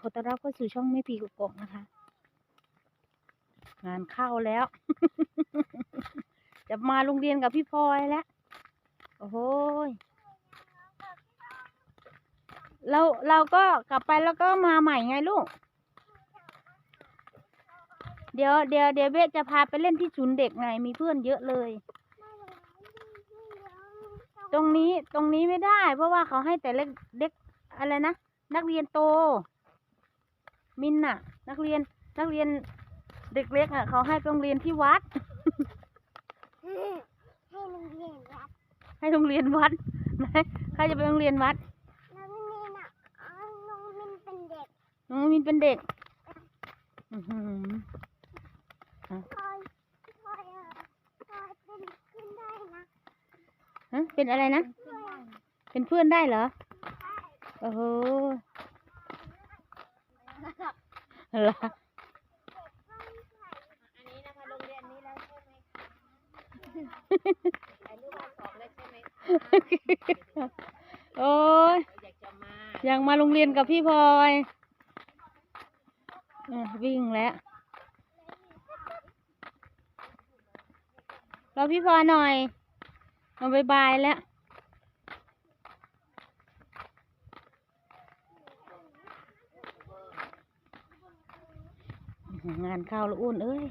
ขอต้อนรับเข้าสู่ช่องแม่พีกกกนะคะ งานเข้าแล้ว จะมาโรงเรียนกับพี่พลอยแล้ว โอ้โหเราเราก็กลับไปแล้วก็มาใหม่ไงลูก เดี๋ยวเดี๋ยวเดี๋ยวเบสจะพาไปเล่นที่ศูนย์เด็กไงมีเพื่อนเยอะเลย ตรงนี้ตรงนี้ไม่ได้ เพราะว่าเขาให้แต่เล็กเด็กอะไรนะนักเรียนโต มินน่ะ นักเรียนนักเรียนเด็กเล็กอะเขาให้ไปโรงเรียนที่วัด ให้โรงเรียนวัดให้โรงเรียนวัดไหนใครจะไปโรงเรียนวัดน้องมินอะอ๋อน้องมินเป็นเด็กน้องมินเป็นเด็กอือหือพลอยพลอยเออพลอยเป็นขึ้นได้นะฮะเป็นอะไรนะขึ้นได้เป็นเพื่อนได้เหรอโอ้โห เหรออันนี้นะคะโรงเรียนนี้แล้วใช่ไหมอนุบาลสองแล้วใช่ไหมโอ้ยอยากจะมาอยากมาโรงเรียนกับพี่พลอยอะวิ่งแล้วรอพี่พลอยหน่อยมาบายบายแล้ว งานเข้าแล้วอ้วนเอ้ย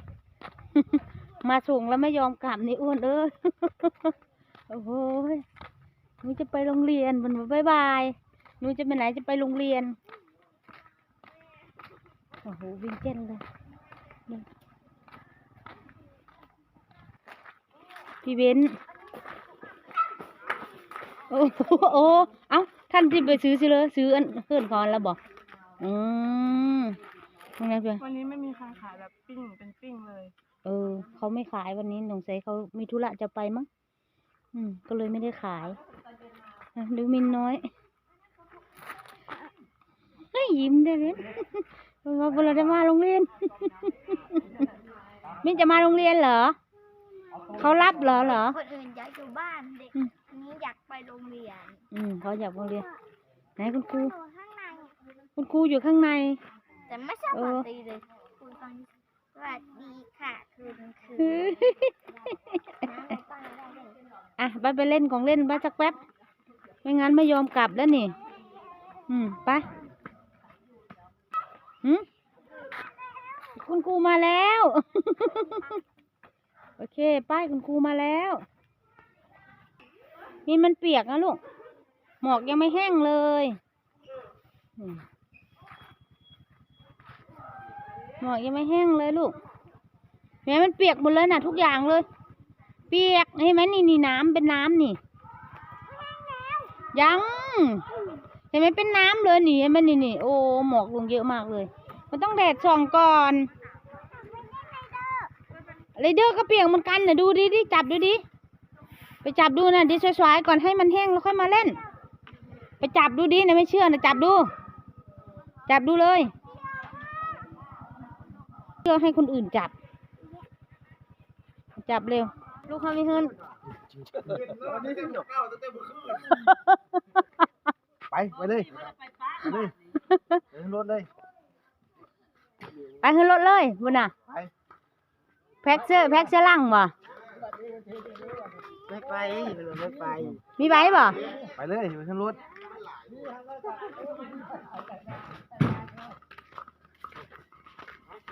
มาส่งแล้วไม่ยอมกลับนี่อ้วนเอ้ย โอ้โหหนูจะไปโรงเรียนมันบายบายหนูจะไปไหนจะไปโรงเรียน โอ้โหวิ่งเต้นเลยนี่พี่เบนโอ้โหโอ้เอ้าท่านที่ไปซื้อซื้อเลยซื้ออันเพื่อนคอนแล้วบอกอืม ยังไงเพื่อนวันนี้ไม่มีใครขายแบบปิ้งเป็นปิ้งเลยเออเขาไม่ขายวันนี้สงสัยเขามีธุระจะไปมั้งอืม ก็เลยไม่ได้ขายอะดูมินน้อยเฮ้ยยิ้มได้เลยเราเราจะมาโรงเรียน มินจะมาโรงเรียนเหรอ เขารับเหรอเหรอคนอื่นอยากอยู่บ้านเด็กอืมนี้อยากไปโรงเรียน อืมเขาอยากโรงเรียนไหนคุณครูอยู่ข้างในคุณครูอยู่ข้างใน แต่ไม่สเอวัอสดีเลยคุณฟังสวัสดีค่ะคุณครูเฮ้ยน้ำในบ้านได้เลยอะไปไปเล่นของเล่นไปสักแป๊บ ไม่งั้นไม่ยอมกลับแล้วนี่ อืมไปหืมคุณครูมาแล้ว โอเค ป้ายคุณครูมาแล้วนี่มันเปียกนะลูก หมอกยังไม่แห้งเลยอืม หมอกยังไม่แห้งเลยลูกแม่มันเปียกหมดเลยน่ะทุกอย่างเลย เปียกเห็นไหมนี่นี่น้ำเป็นน้ำนี่ ยังเห็นไหมเป็นน้ำเลยนี่เห็นไหมนี่นี่โอ้หมอกลงเยอะมากเลย มันต้องแดดส่องก่อนไรเดอร์ก็เปียกเหมือนกันน่ะดูดิดิจับดูดิไปจับดูนะดิสวยๆก่อนให้มันแห้งแล้วค่อยมาเล่น ไปจับดูดินะไม่เชื่อนะจับดู จับดูเลย เชื่อให้คนอื่นจับ จับเร็ว ลูกเขาไม่เฮินไป ไปเลยไปเลยเดินรถเลย ไปขึ้นรถเลยบุญน่ะไปแพ็กเสื้อแพ็กเสื้อลังบ่ไม่ไปไม่ไป มีใบบ่ ไปเลยอยู่ทั้งรถ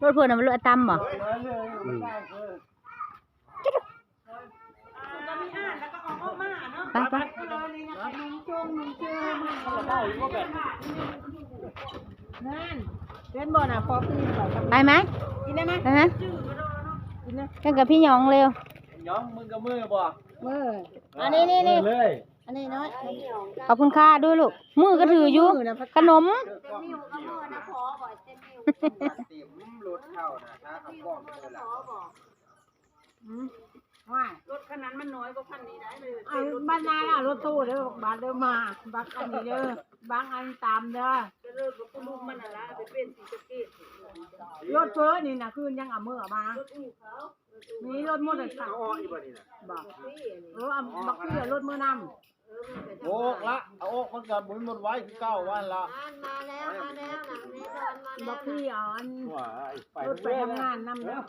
รถเพื่อนน่ะมันรถอะตั้มบ่ไปไปไปไหมกินได้ไหมนะฮะกินนะกันกับพี่หยองเร็วย้อมมือกับมือบ่มืออันนี้นี่นี่เลยอันนี้น้อยขอบคุณค่าด้วยลูกมือก็ถืออยู่ขนม เต็มรถเข้านะถ้าขับกล้องไปเลยล่ะว่ารถคันนั้นมันน้อยกว่าคันนี้ได้เลยเอาบ้านนาล่ะรถตู้เด้อบักเด้อมาบักอันนี้เด้อบักอันตามเด้อจะเลิกกับลูกมันน่ะละไปเป็นสีสะเกดรถเฟ้อนี่นะคืนยังเอามือออกมามีรถมอเตอร์ไซค์อ้ออีกบ่นี่นะบอกเออเอาบักเพื่อรถมือนโอ้ละเอาโอ้มันก็หมุนหมดไว้คือเก้าวันละมาแล้วมาแล้วนังนี้ต อนมาำบักพี่เอาอันว่าไปรถไปทำงานนำเด้อ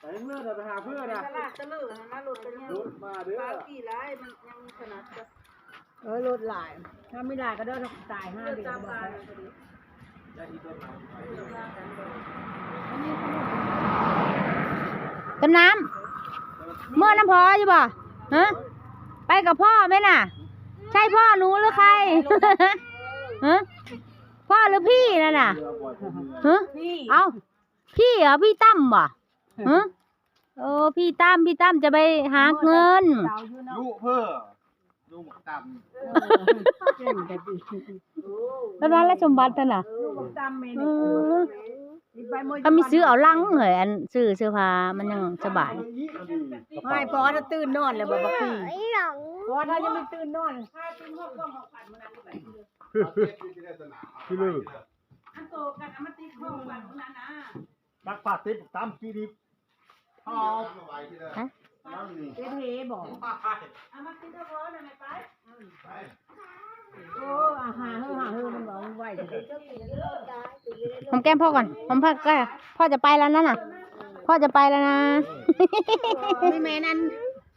ไปเมื่อแต่ไปหาเพื่อนนะตลาดตะเลิกนะนะรถเป็นยังรถมาเด้อปากี่ร้ายมันยังขนาดจะเออรถหลายถ้าไม่ได้ก็เด้อตายห้าเดือนตามบอกบ้านให้ต้นน้ำเมื่อน้ำพออยู่บ่ฮะไปกับพ่อไหมน่ะ ใช่พ่อหนูหรือใครฮะ พ่อหรือพี่นั่นน่ะฮะพี่เอาพี่เหรอพี่ตั้มบ่ฮะโอ้พี่ตั้มพี่ตั้มจะไปหาเงินเดาอยู่เนาะลูกเพื่อลูกหมักต่เก่งแต่ดีแล้วนั้นแล้วสมบัติท่านน่ะลูกบักจำเมเอนี่ออีกใบมือก็มีซื้อเอาลังเหยอันซื้อเสื้อผ้ามันยังสบายไม่พอถ้าตื่นนอนเลยบอกบักพี่ไอ้หลังพอถ้ายังไม่ตื่นนอน พี่ลืออันโตกันเอามาติดข้อวันนั้นนะนักปาติบตามกีดิบเอาเป็นเฮบอกเอามาติดเอาไว้หน่อยไปโอ้อาหารเฮอหาเฮอมันบอกมันไหวจังเลยผมแก้มพ่อก่อนผมพ่อก็พ่อจะไปแล้วนั่นน่ะ พ่อจะไปแล้วนะไม่แม่นั่น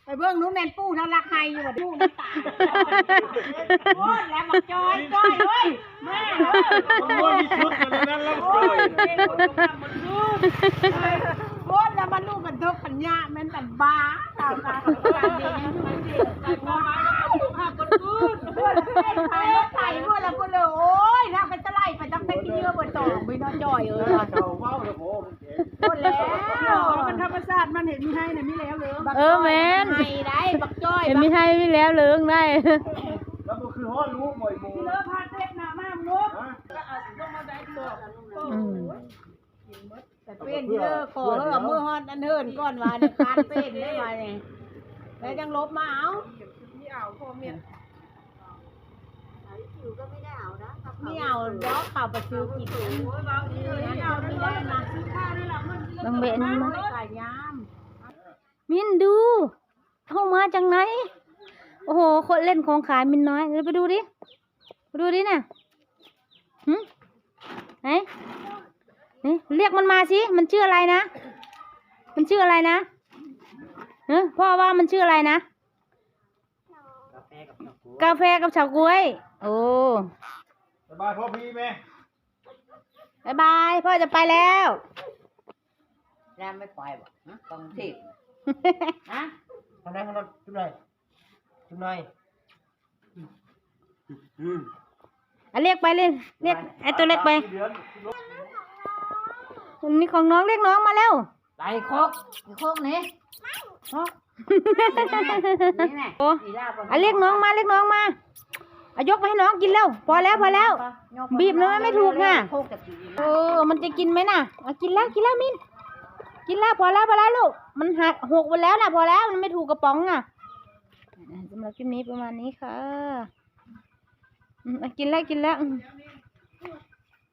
ไปเบิ่งหนู้แม่นปู่น่ารักใครอยู่บ่ปู่น้ำตาโอ้ยแล้วบักจอยจอยเว้ยแม่เอ้ยมันว่ามีชุดกันนั้นแล้วโอ้เลยยโอ้ยแล้วมันลูกมันทุกข์ปัญญาแม่นปัญบ้าตามตาการดียังอยู่มันดีใส่หัวไม้แล้วก็ผ้าคนอื่นเพื่อนเล่นไทยไทยเพื่อนแล้วก็เลยโอ้ยถ้าเป็นตะไลไปตั้งแต่กินเยอะบนต่อไม่นอนจอยเออเจ้าเว้า ห็นมีให้น่ะมีแล้วเลยเออแม่นไห้ได้บักจ้อยเห็นมีให้มีแล้วเลิงได้แล้วมันคือห้อลูกบ่อยโมงเลิกพาเทศหน้ามากลูกฮะอืมแต่เป็นเยอะขอเออมือฮอดอันเฮินก่อนว่าเนี่ยการเป็นได้ว่าเนี่ยแล้วจังลบมาเอานี่เอาพ่อเมียไม่เอาเดี๋ยวเข่าไปซื้อกินงั้นเอาไม่ได้นะบางเบนมาไก่ยา มมินดูเข้ามาจังไหน โอ้โห คนเล่นของขายมินน้อยเดี๋ยวไปดูดิไปดูดิน่ะหึไหนนี่เรียกมันมาสิ มันชื่ออะไรนะ มันชื่ออะไรนะเฮ้พ่อว่ามันชื่ออะไรนะ กาแฟกับเฉาก๊วย โอ้สบายพ่อพี่ไหมบายบาย พ่อจะไปแล้วแล้วไม่ปล่อยบ่ต้องทิพ ฮะทำไมของเราจุดไหนจุดไหนอะเรียกไปเลยเรียกไอ้ตัวเล็กไปเดือนนี่ของน้องเรียกน้องมาแล้วไปโคกโคกนี่โคกนี่แม่โอ้สีลาบอะเรียกน้องมาเรียกน้องมาอะยกไปให้น้องกินแล้วพอแล้วพอแล้ว บีบน้อยไม่ถูกน่ะโคกกับสีเออมันจะกินไหมน่ะอะกินแล้วกินแล้วมิน กินแล้วพอแล้วพอแล้วลูก มันหักหกไปแล้วนะพอแล้วมันไม่ถูกกระป๋องอะสำหรับคลิปนี้ประมาณนี้ค่ะกินแล้วกินแล้ว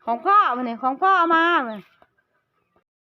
ของพ่อมาเนี่ยของพ่อเอามา